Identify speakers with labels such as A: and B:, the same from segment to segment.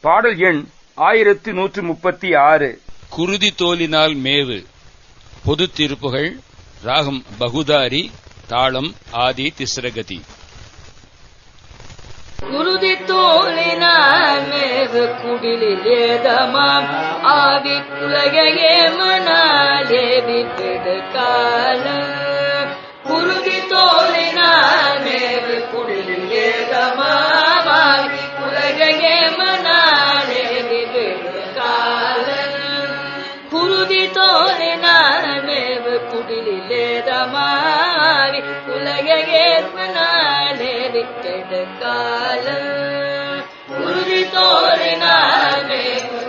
A: பாடல் எண் ஆயிரத்து நூற்று முப்பத்தி ஆறு.
B: குருதி தோலினால் மேவு. பொது திருப்புகள். ராகம் பகுதாரி தாளம் ஆதி திஸ்ரகதி.
C: குருதி தோலினால் மேவு குடிலில் ஏதமாம். ஆவி குலகையே மணாலே விப்பிடு உலகையே மனாலே விட்டெடு கால குருதி தோலினால் மேவு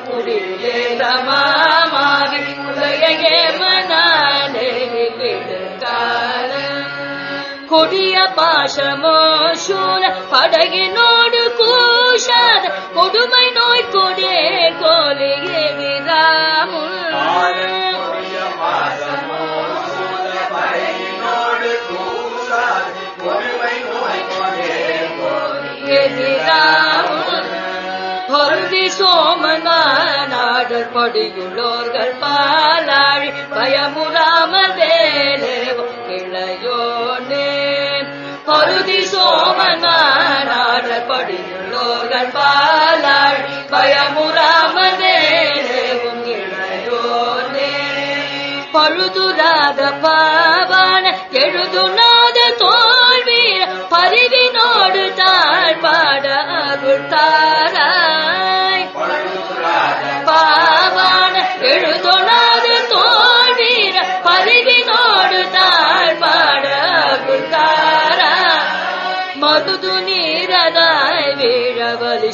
C: உலகையே மனாலே விட்டெடு கால கொடிய பாசமோ சூழ படகினோடு கூஷாத கொடுமை நோய் கொடே கோலியே விராமுல் சோமநாடர் படியுள்ளோர்கள் பாலாழி பயமுறாமல் வேலேவோ இளையோனே பொருதி சோமனாடர் படியுள்ளோர்கள் பாலாழி பயமுறாமல் வேலேவும் இளையோனே பழுதுராத பாவான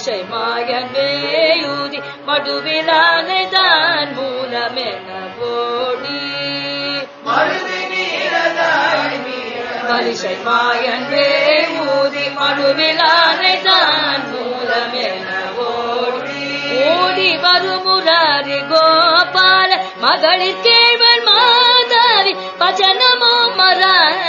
C: வலிசை மாயன் வேயூதி தான் மூலமென ஓடி வலிசை மாயன் வேயூதி மடுவிலானை தான் மூலமென ஓடி ஓடி வருமுராரி கோபால மகளிர் கேழ்வன் மாதாரி பஜனமோ மராகேஷன்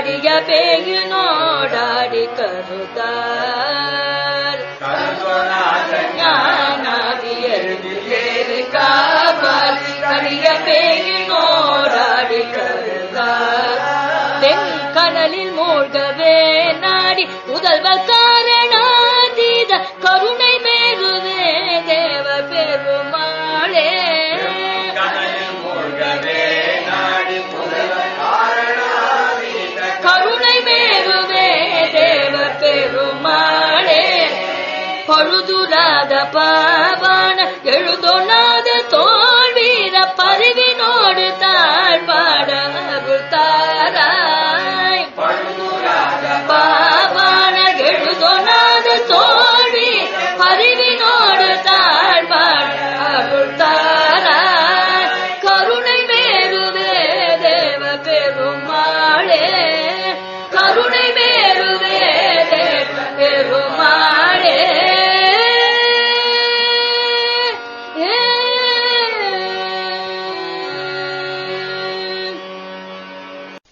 C: காபால் கடிய பேயு நோடாடி கருதார். ஞானாதியருதிலேறு காபால் கடிய பேயு நோடாடி கருதார். வெங்கடலில் மூழ்கவே நாடி முதல்வர் ಮರುದುರಾದ ಪಾವನ ಎಳುದೊಣ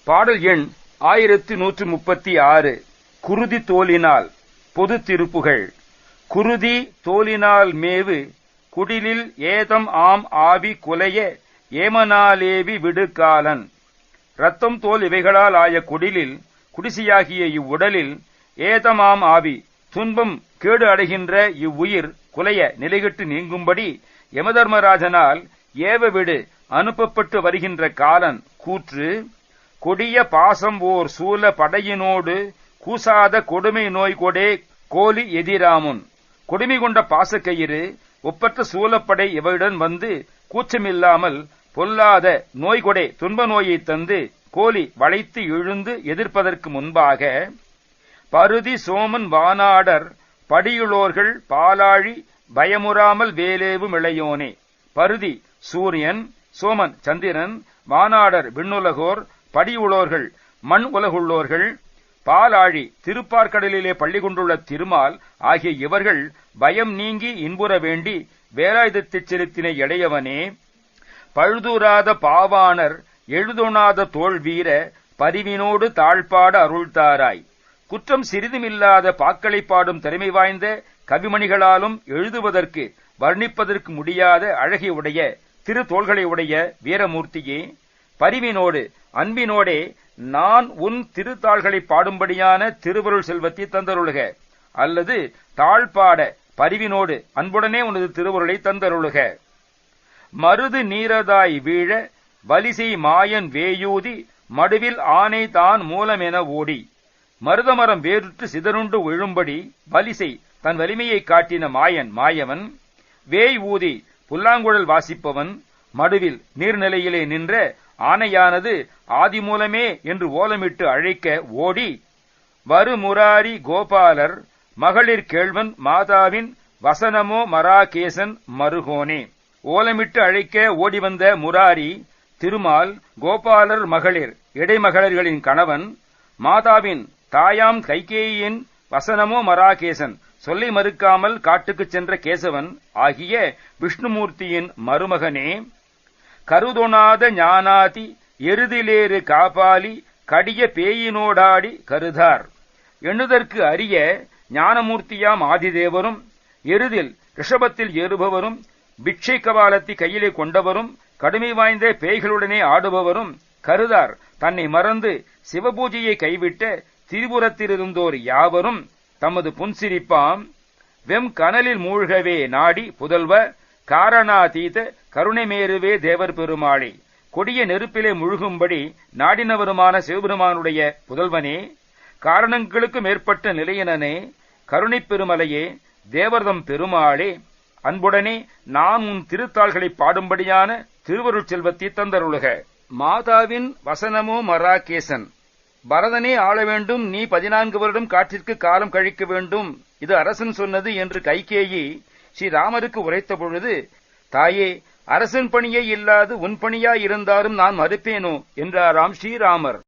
A: பாடல் எண் ஆயிரத்து நூற்று முப்பத்தி ஆறு. குருதி தோலினால் பொது திருப்புகள். குருதி தோலினால் மேவு குடிலில் ஏதம் ஆம் ஆவி குலைய ஏமனாலேவி விடுகாலன் ரத்தம் தோல் இவைகளால் ஆய குடிலில் குடிசையாகிய இவ்வுடலில் ஏதமாம் ஆவி துன்பம் கேடு அடைகின்ற இவ்வுயிர் குலைய நிலைகிட்டு நீங்கும்படி யமதர்மராஜனால் ஏவ விடு அனுப்பப்பட்டு வருகின்ற காலன் கூற்று கொடிய பாசம் ஓர் சூல படையினோடு கூசாத கொடுமை நோய் கொடே கோலி எதிராமுன். கொடுமை கொண்ட பாசக்கயிறு ஒப்பற்ற சூலப்படை இவையுடன் வந்து கூச்சமில்லாமல் பொல்லாத நோய்கொடே துன்ப நோயைத் தந்து கோலி வளைத்து இழுந்து எதிர்ப்பதற்கு முன்பாக பருதி சோமன் வானாடர் படியுளோர்கள் பாலாழி பயமுறாமல் வேலேவும் இளையோனே. பருதி சூரியன் சோமன் சந்திரன் வானாடர் விண்ணுலகோர் படியுளோர்கள் மண் உலகுள்ளோர்கள் பாலாழி திருப்பார்க்கடலிலே பள்ளி கொண்டுள்ள திருமால் ஆகிய இவர்கள் பயம் நீங்கி இன்புற வேண்டி வேலாயுதத்தைச் செலுத்தின இடையவனே பழுதுராத பாவாணர் எழுதுணாத தோல் வீர பரிவினோடு தாழ்பாட அருள்தாராய். குற்றம் சிறிதுமில்லாத பாக்களை பாடும் திறமை வாய்ந்த கவிமணிகளாலும் எழுதுவதற்கு வர்ணிப்பதற்கு முடியாத அழகை உடைய திரு தோள்களை உடைய வீரமூர்த்தியே. பரிவினோடு அன்பினோடே நான் உன் திருத்தாள்களை பாடும்படியான திருவருள் செல்வத்தை தந்தருளுக. அல்லது தாழ்பாட பரிவினோடு அன்புடனே உனது திருவருளை தந்தருளுக. மருது நீரதாய் வீழ வலிசை மாயன் வேயூதி மடுவில் ஆனை தான் மூலமென ஓடி. மருதமரம் வேறுற்று சிதறுண்டு விழும்படி வலிசை தன் வலிமையை காட்டின மாயன் மாயவன். வேய் ஊதி புல்லாங்குழல் வாசிப்பவன் மடுவில் நீர்நிலையிலே நின்ற ஆனையானது ஆதிமூலமே என்று ஓலமிட்டு அழைக்க ஓடி வருமுராரி கோபாலர் மகளிர் கேள்வன் மாதாவின் வசனமோ மராகேசன் மருகோனே. ஓலமிட்டு அழைக்க ஓடி வந்த முராரி திருமால் கோபாலர் மகளிர் இடைமகளிர்களின் கணவன் மாதாவின் தாயாம் கைகேயின் வசனமோ மராகேசன் சொல்லை மறுக்காமல் காட்டுக்குச் சென்ற கேசவன் ஆகிய விஷ்ணுமூர்த்தியின் மருமகனே கருதொணாத ஞானாதி எருதிலேறு காபாலி கடிய பேயினோடாடி கருதார். எண்ணுதற்கு அரிய ஞானமூர்த்தியாம் ஆதிதேவரும் எருதில் ரிஷபத்தில் ஏறுபவரும் பிட்சை கபாலத்தை கையிலே கொண்டவரும் கடுமை வாய்ந்த பேய்களுடனே ஆடுபவரும் கருதார். தன்னை மறந்து சிவபூஜையை கைவிட்ட திரிபுரத்திலிருந்தோர் யாவரும் தமது புன்சிரிப்பாம் வெம் கனலில் மூழ்கவே நாடி புதல்வ காரணாதீத கருணைமேறுவே தேவர் பெருமாளே. கொடிய நெருப்பிலே முழுகும்படி நாடினவருமான சிவபெருமானுடைய புதல்வனே காரணங்களுக்கு மேற்பட்ட நிலையனனே கருணைப் பெருமலையே தேவர்தம் பெருமாளே. அன்புடனே நான் உன் திருத்தாள்களை பாடும்படியான திருவருள் செல்வத்தை தந்தருளுக. மாதாவின் வசனமோ மராகேசன். பரதனே ஆள வேண்டும் நீ பதினான்கு வருடம் காற்றிற்கு காலம் கழிக்க வேண்டும். இது அரசன் சொன்னது என்று கைகேயி ஸ்ரீராமருக்கு உரைத்த பொழுது தாயே அரசன் பணியே இல்லாது உன் பணியா இருந்தாலும் நான் மறுப்பேனோ? என்றாராம் ஸ்ரீராமர்.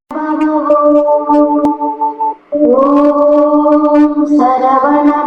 D: சரவண